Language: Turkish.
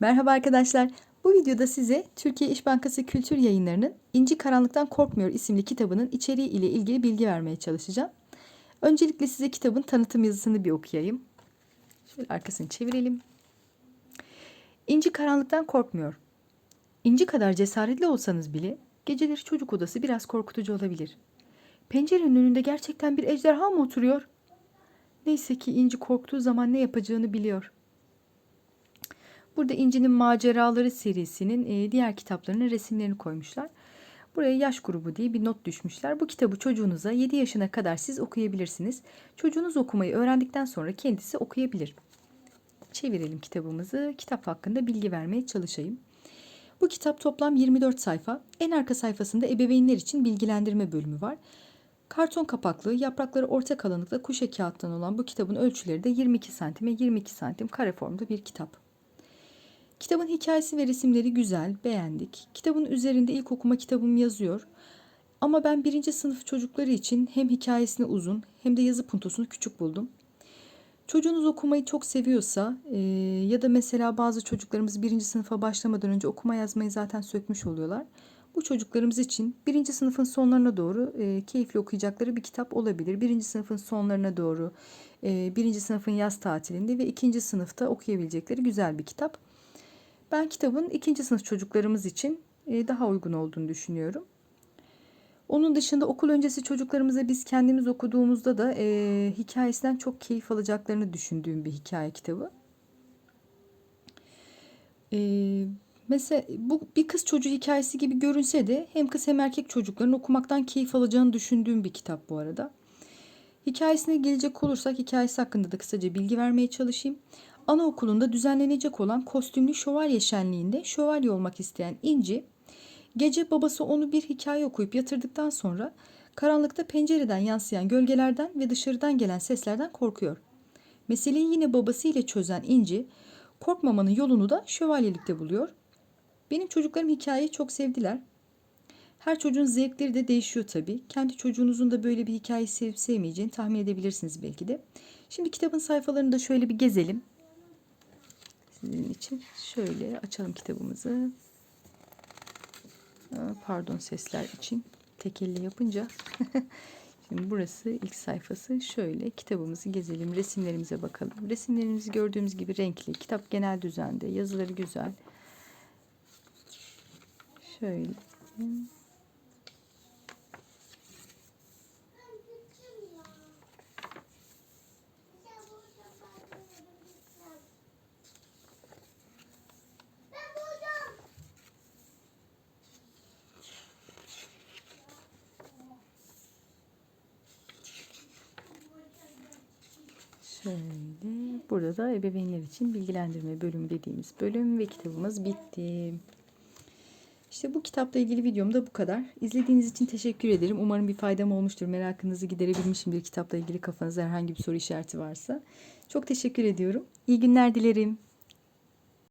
Merhaba arkadaşlar. Bu videoda size Türkiye İş Bankası Kültür Yayınları'nın İnci Karanlıktan Korkmuyor isimli kitabının içeriği ile ilgili bilgi vermeye çalışacağım. Öncelikle size kitabın tanıtım yazısını bir okuyayım. Şöyle arkasını çevirelim. İnci karanlıktan korkmuyor. İnci kadar cesaretli olsanız bile geceleri çocuk odası biraz korkutucu olabilir. Pencerenin önünde gerçekten bir ejderha mı oturuyor? Neyse ki İnci korktuğu zaman ne yapacağını biliyor. Burada İnci'nin Maceraları serisinin e, diğer kitaplarının resimlerini koymuşlar. Buraya yaş grubu diye bir not düşmüşler. Bu kitabı çocuğunuza 7 yaşına kadar siz okuyabilirsiniz. Çocuğunuz okumayı öğrendikten sonra kendisi okuyabilir. Çevirelim kitabımızı. Kitap hakkında bilgi vermeye çalışayım. Bu kitap toplam 24 sayfa. En arka sayfasında ebeveynler için bilgilendirme bölümü var. Karton kapaklı, yaprakları orta kalınlıkta kuşe kağıttan olan bu kitabın ölçüleri de 22 santime 22 santim kare formda bir kitap. Kitabın hikayesi ve resimleri güzel, beğendik. Kitabın üzerinde ilk okuma kitabım yazıyor. Ama ben birinci sınıf çocukları için hem hikayesini uzun hem de yazı puntosunu küçük buldum. Çocuğunuz okumayı çok seviyorsa e, ya da mesela bazı çocuklarımız birinci sınıfa başlamadan önce okuma yazmayı zaten sökmüş oluyorlar. Bu çocuklarımız için birinci sınıfın sonlarına doğru e, keyifli okuyacakları bir kitap olabilir. Birinci sınıfın sonlarına doğru, e, birinci sınıfın yaz tatilinde ve ikinci sınıfta okuyabilecekleri güzel bir kitap. Ben kitabın ikinci sınıf çocuklarımız için e, daha uygun olduğunu düşünüyorum. Onun dışında okul öncesi çocuklarımıza biz kendimiz okuduğumuzda da e, hikayesinden çok keyif alacaklarını düşündüğüm bir hikaye kitabı. E, mesela bu bir kız çocuğu hikayesi gibi görünse de hem kız hem erkek çocukların okumaktan keyif alacağını düşündüğüm bir kitap bu arada. Hikayesine gelecek olursak hikayesi hakkında da kısaca bilgi vermeye çalışayım. Anaokulunda düzenlenecek olan kostümlü şövalye şenliğinde şövalye olmak isteyen İnci, gece babası onu bir hikaye okuyup yatırdıktan sonra karanlıkta pencereden yansıyan gölgelerden ve dışarıdan gelen seslerden korkuyor. Meseleyi yine babasıyla çözen İnci, korkmamanın yolunu da şövalyelikte buluyor. Benim çocuklarım hikayeyi çok sevdiler. Her çocuğun zevkleri de değişiyor tabii. Kendi çocuğunuzun da böyle bir hikaye sevip sevmeyeceğini tahmin edebilirsiniz belki de. Şimdi kitabın sayfalarını da şöyle bir gezelim sizin için. Şöyle açalım kitabımızı. Pardon sesler için. Tek elle yapınca. Şimdi burası ilk sayfası. Şöyle kitabımızı gezelim. Resimlerimize bakalım. Resimlerimizi gördüğümüz gibi renkli. Kitap genel düzende. Yazıları güzel. Şöyle. Şöyle burada da ebeveynler için bilgilendirme bölümü dediğimiz bölüm ve kitabımız bitti. İşte bu kitapla ilgili videom da bu kadar. İzlediğiniz için teşekkür ederim. Umarım bir faydam olmuştur. Merakınızı giderebilmişimdir kitapla ilgili kafanızda herhangi bir soru işareti varsa. Çok teşekkür ediyorum. İyi günler dilerim.